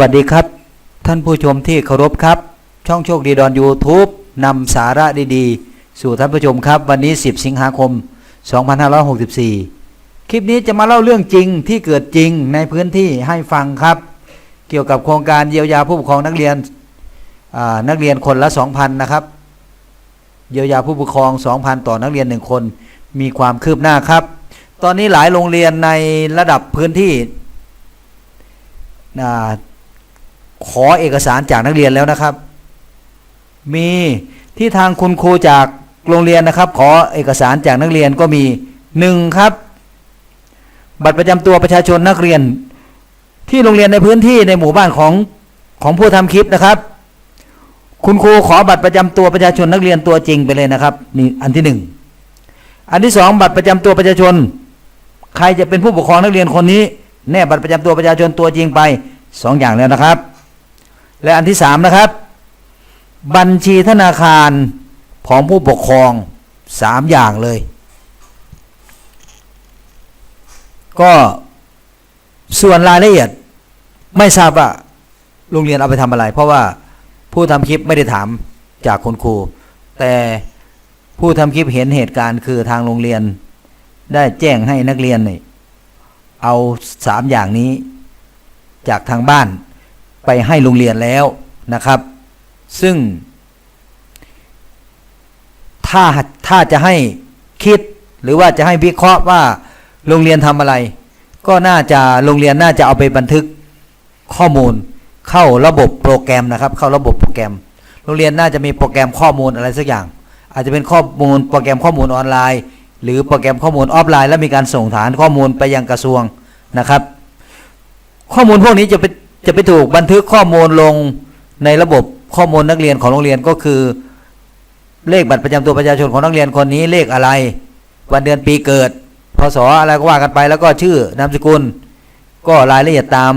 วัสดีครับ ท่านผู้ชมที่เคารพครับ ช่องโชคดีดอน YouTube นำสาระดีๆ สู่ท่านผู้ชมครับ วันนี้ 10 สิงหาคม 2564 คลิปนี้จะมาเล่าเรื่องจริงที่เกิดจริงในพื้นที่ให้ฟังครับ เกี่ยวกับโครงการเยียวยาผู้ปกครองนักเรียนนักเรียนคนละ 2,000 นะครับ เยียวยาผู้ปกครอง 2,000 ต่อนักเรียน 1 คนมีความคืบหน้าครับ ตอนนี้หลายโรงเรียนในระดับพื้นที่อ่า ขอเอกสารจากนักเรียนแล้วนะครับ มีที่ทางคุณครูจากโรงเรียนนะครับ ขอเอกสารจากนักเรียนก็มีหนึ่งครับ บัตรประจำตัวประชาชนนักเรียน ที่โรงเรียนในพื้นที่ในหมู่บ้านของของผู้ทำคลิปนะครับ คุณครูขอบัตรประจำตัวประชาชนนักเรียนตัวจริงไปเลยนะครับนี่อันที่หนึ่งอันที่สองบัตรประจำตัวประชาชน ใครจะเป็นผู้ปกครองนักเรียนคนนี้แนบบัตรประจำตัวประชาชนตัวจริงไปสองอย่างแล้วนะครับ และอันที่สามนะครับ บัญชีธนาคารของผู้ปกครองสามอย่างเลย ก็ส่วนรายละเอียดไม่ทราบว่าโรงเรียนเอาไปทำอะไร เพราะว่าผู้ทำคลิปไม่ได้ถามจากคุณครู แต่ผู้ทำคลิปเห็นเหตุการณ์คือทางโรงเรียนได้แจ้งให้นักเรียนนี่เอาสามอย่างนี้จากทางบ้าน ไปให้โรงเรียนแล้วนะครับ ซึ่ง ถ้าถ้าจะให้คิดหรือว่าจะให้วิเคราะห์ว่าโรงเรียนทำอะไร ก็น่าจะโรงเรียนน่าจะเอาไปบันทึกข้อมูลเข้าระบบโปรแกรมนะครับ เข้าระบบโปรแกรม โรงเรียนน่าจะมีโปรแกรมข้อมูลอะไรสักอย่าง อาจจะเป็นข้อมูลโปรแกรมข้อมูลออนไลน์ หรือโปรแกรมข้อมูลออฟไลน์ แล้วมีการส่งฐานข้อมูลไปยังกระทรวงนะครับ ข้อมูลพวกนี้จะไป จะไปถูกบันทึกข้อมูลลงในระบบข้อมูลนักเรียนของโรงเรียนก็คือ เลขบัตรประจำตัวประชาชนของนักเรียนคนนี้เลขอะไร วันเดือนปีเกิดพศอะไรก็ว่ากันไปแล้วก็ชื่อนามสกุล ก็รายละเอียดตาม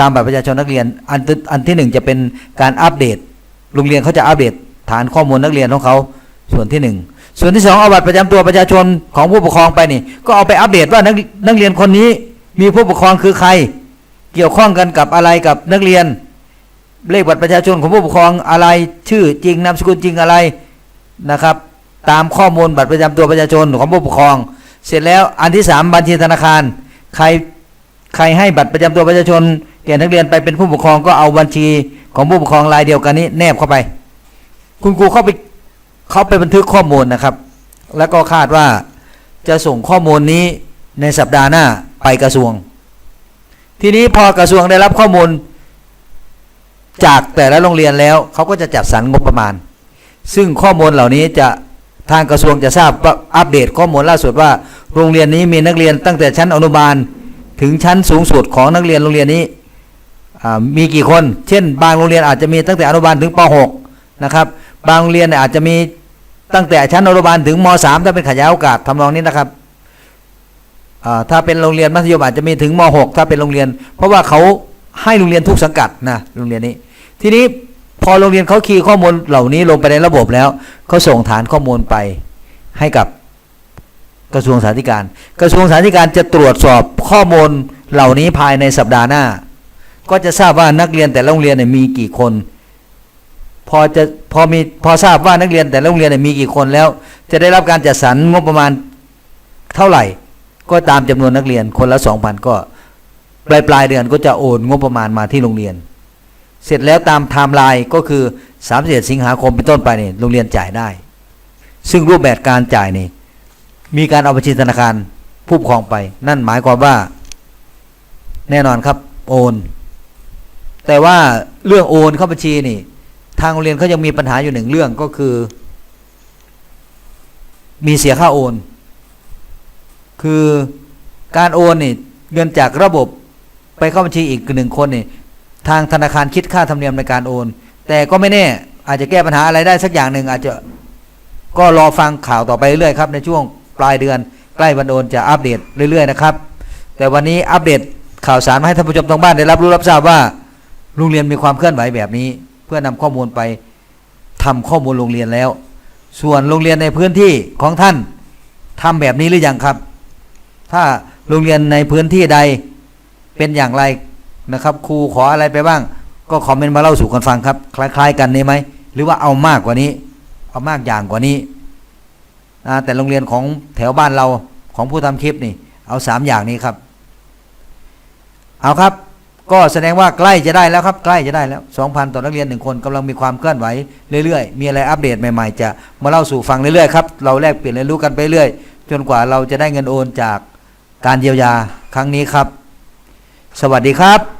ตามบัตรประชาชนนักเรียนอันที่อันที่หนึ่งจะเป็นการอัปเดต โรงเรียนเขาจะอัปเดต ฐานข้อมูลนักเรียนของเขาส่วนที่หนึ่งส่วนที่สองเอาบัตรประจำตัวประชาชนของผู้ปกครองไปนี่ ก็เอาไปอัปเดตว่านักนักเรียนคนนี้มีผู้ปกครองคือใคร เกี่ยวข้องกันกับอะไรกับนักเรียน เลขบัตรประชาชนของผู้ปกครองอะไรชื่อจริงนามสกุลจริงอะไรนะครับ ตามข้อมูลบัตรประจำตัวประชาชนของผู้ปกครอง เสร็จแล้วอันที่สามบัญชีธนาคาร ใครใครให้บัตรประจำตัวประชาชนแก่นักเรียนไปเป็นผู้ปกครองก็เอาบัญชีของผู้ปกครองรายเดียวกันนี้แนบเข้าไป คุณครูเข้าไปเขาไปบันทึกข้อมูลนะครับ แล้วก็คาดว่าจะส่งข้อมูลนี้ในสัปดาห์หน้าไปกระทรวง ทีนี้พอกระทรวงได้รับข้อมูล จากแต่ละโรงเรียนแล้วเขาก็จะจัดสรรงบประมาณ ซึ่งข้อมูลเหล่านี้จะทางกระทรวงจะทราบอัปเดตข้อมูลล่าสุดว่า โรงเรียนนี้มีนักเรียนตั้งแต่ชั้นอนุบาลถึงชั้นสูงสุดของนักเรียนโรงเรียนนี้มีกี่คน เช่น บางโรงเรียนอาจจะมีตั้งแต่อนุบาลถึงป .6 นะครับ บางโรงเรียนอาจจะมีตั้งแต่ชั้นอนุบาลถึงม .3 ถ้าเป็นขยายโอกาสทำนองนี้นะครับ ถ้าเป็นโรงเรียนมัธยมอาจจะมีถึงม .6 ถ้าเป็นโรงเรียน เพราะว่าเขาให้โรงเรียนทุกสังกัดนะโรงเรียนนี้ ทีนี้พอโรงเรียนเขาคีย์ข้อมูลเหล่านี้ลงไปในระบบแล้วเขาส่งฐานข้อมูลไปให้กับกระทรวงสาธารณสุขกระทรวงสาธารณสุขจะตรวจสอบข้อมูลเหล่านี้ภายในสัปดาห์หน้า ก็จะทราบว่านักเรียนแต่โรงเรียนมีกี่คน พอจะพอมีพอทราบว่านักเรียนแต่โรงเรียนมีกี่คนแล้ว จะได้รับการจัดสรรงบประมาณเท่าไหร่ ก็ตามจำนวนนักเรียนคนละสองพันก็ปลายปลายเดือนก็จะโอนงบประมาณมาที่โรงเรียน เสร็จแล้วตามไทม์ไลน์ก็คือ31สิงหาคมเป็นต้นไปเนี่ยโรงเรียนจ่ายได้ ซึ่งรูปแบบการจ่ายนี่มีการเอาบัญชีธนาคารผู้ปกครองไป นั่นหมายความว่า แน่นอนครับโอน แต่ว่าเรื่องโอนเข้าบัญชีนี่ ทางโรงเรียนเขายังมีปัญหาอยู่หนึ่งเรื่องก็คือ มีเสียค่าโอน คือการโอนนี่เงินจากระบบไปเข้าบัญชีอีกหนึ่งคนนี่ทางธนาคารคิดค่าธรรมเนียมในการโอน แต่ก็ไม่แน่อาจจะแก้ปัญหาอะไรได้สักอย่างหนึ่งอาจจะก็รอฟังข่าวต่อไปเรื่อยๆครับ ในช่วงปลายเดือน ใกล้วันโอนจะอัปเดตเรื่อยๆนะครับ แต่วันนี้อัปเดตข่าวสารมาให้ท่านผู้ชมทางบ้านได้รับรู้รับทราบว่าโรงเรียนมีความเคลื่อนไหวแบบนี้ เพื่อนำข้อมูลไปทำข้อมูลโรงเรียนแล้ว ส่วนโรงเรียนในพื้นที่ของท่านทำแบบนี้หรือยังครับ ถ้าโรงเรียนในพื้นที่ใดเป็นอย่างไรนะครับครูขออะไรไปบ้าง ก็คอมเมนต์มาเล่าสู่กันฟังครับ คล้าย ๆ กันนี้ไหมหรือว่าเอามากกว่านี้ เอามากอย่างกว่านี้แต่โรงเรียนของแถวบ้านเราของผู้ทำคลิปนี่ เอาสามอย่างนี้ครับ เอาครับ ก็แสดงว่าใกล้จะได้แล้วครับ ใกล้จะได้แล้ว2,000ต่อนักเรียนหนึ่งคนกำลังมีความเคลื่อนไหวเรื่อยๆ มีอะไรอัปเดตใหม่ๆ จะมาเล่าสู่ฟังเรื่อยๆครับเราแลกเปลี่ยนเรียนรู้กันไปเรื่อยจนกว่าเราจะได้เงินโอนจาก การเยียวยาครั้งนี้ครับ สวัสดีครับ